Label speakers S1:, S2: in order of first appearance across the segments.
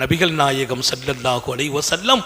S1: நபிகள் நாயகம் ஸல்லல்லாஹு அலைவ செல்லம்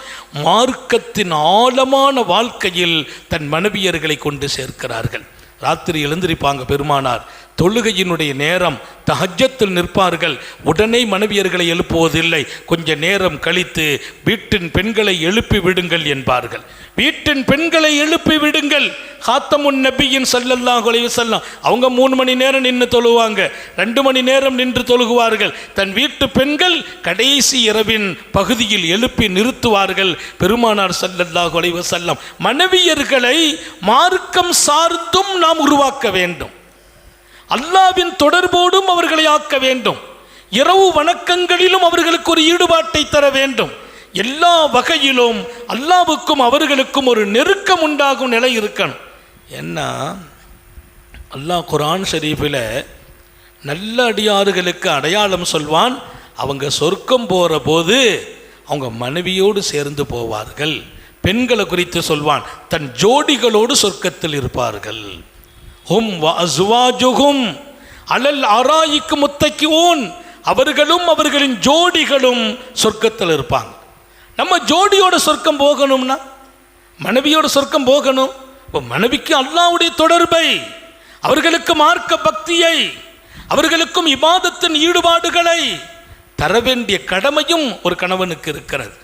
S1: மார்க்கத்தின் ஆழமான வாழ்க்கையில் தன் மனைவியர்களை கொண்டு சேர்க்கிறார்கள். ராத்திரி எழுந்திருப்பாங்க பெருமானார். தொழுகையினுடைய நேரம் தஹஜத்தில் நிற்பார்கள். உடனே மனைவியர்களை எழுப்புவதில்லை. கொஞ்ச நேரம் கழித்து வீட்டின் பெண்களை எழுப்பி விடுங்கள் என்பார்கள். வீட்டின் பெண்களை எழுப்பி விடுங்கள். ஹாத்தமுன் நபியின் ஸல்லல்லாஹு குலைவு செல்லாம் அவங்க மூணு மணி நேரம் நின்று தொழுவாங்க. ரெண்டு மணி நேரம் நின்று தொழுகுவார்கள். தன் வீட்டு பெண்கள் கடைசி இரவின் பகுதியில் எழுப்பி நிறுத்துவார்கள். பெருமானார் ஸல்லல்லாஹு குலைவு செல்லம் மனைவியர்களை மார்க்கம் சார்ந்தும் நாம் உருவாக்க வேண்டும். அல்லாவின் தொடர்போடும் அவர்களை ஆக்க வேண்டும். இரவு வணக்கங்களிலும் அவர்களுக்கு ஒரு ஈடுபாட்டை தர வேண்டும். எல்லா வகையிலும் அல்லாவுக்கும் அவர்களுக்கும் ஒரு நெருக்கம் உண்டாகும் நிலை இருக்கணும். என்ன அல்லாஹ் குரான் ஷரீஃபில் நல்ல அடியாறுகளுக்கு அடையாளம் சொல்வான். அவங்க சொர்க்கம் போகிற போது அவங்க மனைவியோடு சேர்ந்து போவார்கள். பெண்களை குறித்து சொல்வான். தன் ஜோடிகளோடு சொர்க்கத்தில் இருப்பார்கள். ஹும் அசுவாஜுகும் அலல் ஆராய்க்கு ஓன் அவர்களும் அவர்களின் ஜோடிகளும் சொர்க்கத்தில் இருப்பாங்க. நம்ம ஜோடியோட சொர்க்கம் போகணும்னா மனைவியோட சொர்க்கம் போகணும். இப்போ மனைவிக்கு அல்லாவுடைய தொடர்பை அவர்களுக்கு மார்க்க பக்தியை அவர்களுக்கும் இபாதத்தின் ஈடுபாடுகளை தர வேண்டிய கடமையும் ஒரு கணவனுக்கு இருக்கிறது.